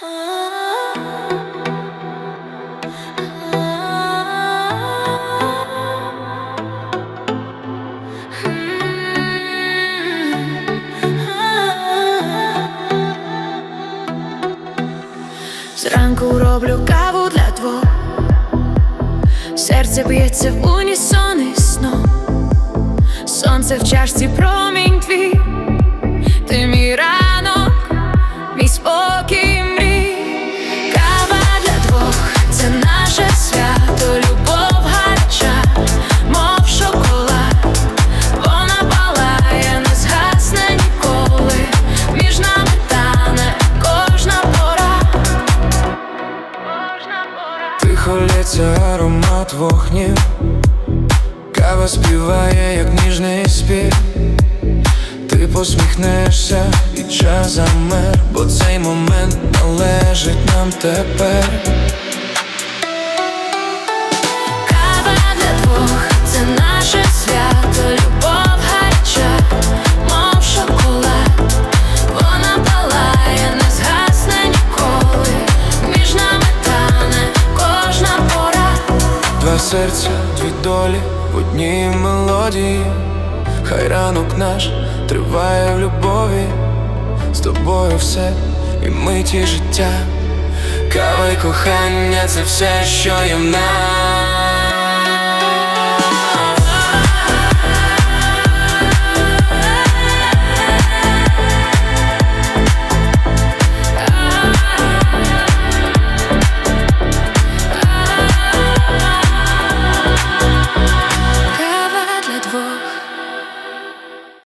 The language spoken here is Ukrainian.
Зранку роблю каву для двох, серце б'ється в унісон із сном. Сонце в чашці промінь Тихо лється аромат вогнів, кава співає, як ніжний спів. Ти посміхнешся і час замер, бо цей момент належить нам тепер. Два серця, дві долі в одній мелодії. Хай ранок наш триває в любові. З тобою все і миті життя. Кава й кохання це все, що є в нас.